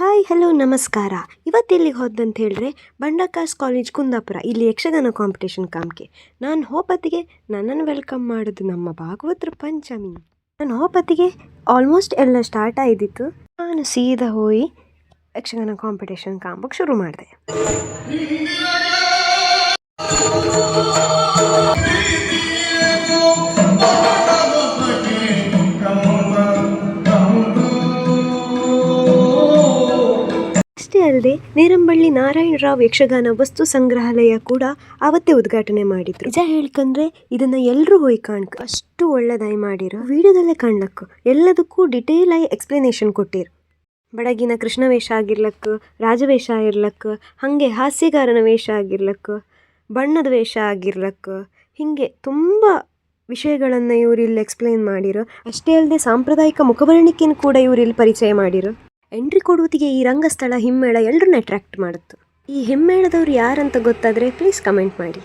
Hi hello ನಮಸ್ಕಾರ. ಇವತ್ತು ಎಲ್ಲಿಗೆ ಹೋದಂತ ಹೇಳಿದ್ರೆ, ಬಂಡಕಾಸ್ ಕಾಲೇಜ್ ಕುಂದಾಪುರ, ಇಲ್ಲಿ ಯಕ್ಷಗಾನ ಕಾಂಪಿಟೇಷನ್ ಕಾಮ್ಗೆ. ನಾನು ಹೋಪತ್ತಿಗೆ ನನ್ನನ್ನು ವೆಲ್ಕಮ್ ಮಾಡೋದು ನಮ್ಮ ಭಾಗವತ್ರ ಪಂಚಮಿ. ನಾನು ಹೋಪತ್ತಿಗೆ ಆಲ್ಮೋಸ್ಟ್ ಎಲ್ಲ ಸ್ಟಾರ್ಟ್ ಆಯ್ದಿತ್ತು ನಾನು ಸೀದಾ ಹೋಗಿ ಯಕ್ಷಗಾನ ಕಾಂಪಿಟೇಷನ್ ಕಾಂಬಕ್ಕೆ ಶುರು ಮಾಡಿದೆ. ಅಲ್ಲದೆ ನೇರಂಬಳ್ಳಿ ನಾರಾಯಣರಾವ್ ಯಕ್ಷಗಾನ ವಸ್ತು ಸಂಗ್ರಹಾಲಯ ಕೂಡ ಅವತ್ತೇ ಉದ್ಘಾಟನೆ ಮಾಡಿದ್ರು. ನಿಜ ಹೇಳ್ಕಂದ್ರೆ ಇದನ್ನ ಎಲ್ಲರೂ ಹೋಗಿ ಕಾಣ್ಕ ಅಷ್ಟು ಒಳ್ಳೆದಾಗಿ ಮಾಡಿರು ವಿಡಿಯೋದಲ್ಲೇ ಕಾಣ್ಲಕ್ಕು. ಎಲ್ಲದಕ್ಕೂ ಡಿಟೇಲ್ ಆಗಿ ಎಕ್ಸ್ಪ್ಲನೇಷನ್ ಕೊಟ್ಟಿರು. ಬಡಗಿನ ಕೃಷ್ಣ ವೇಷ ಆಗಿರ್ಲಕ್ಕ ರಾಜವೇಷ ಇರ್ಲಕ್ಕ ಹಾಗೆ ಹಾಸ್ಯಗಾರನ ವೇಷ ಆಗಿರ್ಲಕ್ಕ, ಬಣ್ಣದ ವೇಷ ಆಗಿರ್ಲಕ್ಕ, ಹೀಗೆ ತುಂಬ ವಿಷಯಗಳನ್ನು ಇವರು ಇಲ್ಲಿ ಎಕ್ಸ್ಪ್ಲೈನ್ ಮಾಡಿರೋ. ಅಷ್ಟೇ ಅಲ್ಲದೆ ಸಾಂಪ್ರದಾಯಿಕ ಮುಖಬರಣಿಕೆಯನ್ನು ಕೂಡ ಇವರು ಇಲ್ಲಿ ಪರಿಚಯ ಮಾಡಿರು. ಎಂಟ್ರಿ ಕೊಡುವುದಿಗೆ ಈ ರಂಗಸ್ಥಳ ಹಿಮ್ಮೇಳ ಎಲ್ಲರನ್ನ ಅಟ್ರಾಕ್ಟ್ ಮಾಡುತ್ತೆ. ಈ ಹಿಮ್ಮೇಳದವ್ರು ಯಾರಂತ ಗೊತ್ತಾದರೆ ಪ್ಲೀಸ್ ಕಮೆಂಟ್ ಮಾಡಿ.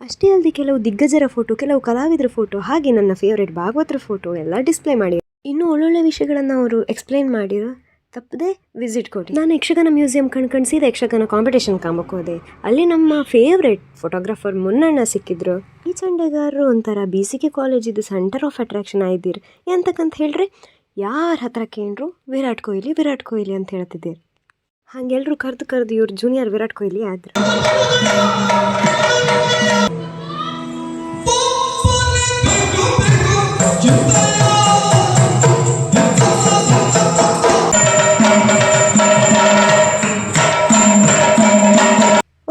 ಅಷ್ಟೇ ಅಲ್ಲದೆ ಕೆಲವು ದಿಗ್ಗಜರ ಫೋಟೋ ಕೆಲವು ಕಲಾವಿದರ ಫೋಟೋ ಹಾಗೆ ನನ್ನ ಫೇವ್ರೇಟ್ ಭಾಗವತರ ಫೋಟೋ ಎಲ್ಲ ಡಿಸ್ಪ್ಲೇ ಮಾಡಿ. ಇನ್ನೂ ಒಳ್ಳೊಳ್ಳೆ ವಿಷಯಗಳನ್ನು ಅವರು ಎಕ್ಸ್ಪ್ಲೈನ್ ಮಾಡಿರೋ ತಪ್ಪದೆ ವಿಸಿಟ್ ಕೊಡಿ. ನಾನು ಯಕ್ಷಗಾನ ಮ್ಯೂಸಿಯಂ ಕಣ್ಕಂಡು ಸೀದಾ ಯಕ್ಷಗಾನ ಕಾಂಪಿಟೇಷನ್ ಕಾಮಕ್ಕೆ ಹೋದೆ. ಅಲ್ಲಿ ನಮ್ಮ ಫೇವ್ರೇಟ್ ಫೋಟೋಗ್ರಾಫರ್ ಮುನ್ನಣ್ಣ ಸಿಕ್ಕಿದ್ರು. ಈ ಚಂಡೆಗಾರರು ಒಂಥರ ಬಿ ಸಿ ಕೆ ಕಾಲೇಜಿದು ಸೆಂಟರ್ ಆಫ್ ಅಟ್ರಾಕ್ಷನ್ ಆಯ್ದಿರು ಎಂತಕ್ಕಂತ ಹೇಳ್ರೆ? ಯಾರ ಹತ್ರ ಕೇಂದ್ರು ವಿರಾಟ್ ಕೊಹ್ಲಿ ವಿರಾಟ್ ಕೊಹ್ಲಿ ಅಂತ ಹೇಳ್ತಿದ್ದೀರಿ ಹಾಗೆಲ್ಲರೂ ಕರೆದು ಕರೆದು ಇವ್ರು ಜೂನಿಯರ್ ವಿರಾಟ್ ಕೊಹ್ಲಿ ಆದ್ರು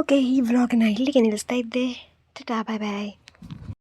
ಓಕೆ ಈ ವ್ಲಾಗ್ನ ಇಲ್ಲಿಗೆ ನಿಲ್ಲಿಸ್ತಾ ಇದ್ದೆ ಟಾಟಾ ಬಾಯ್ ಬಾಯ್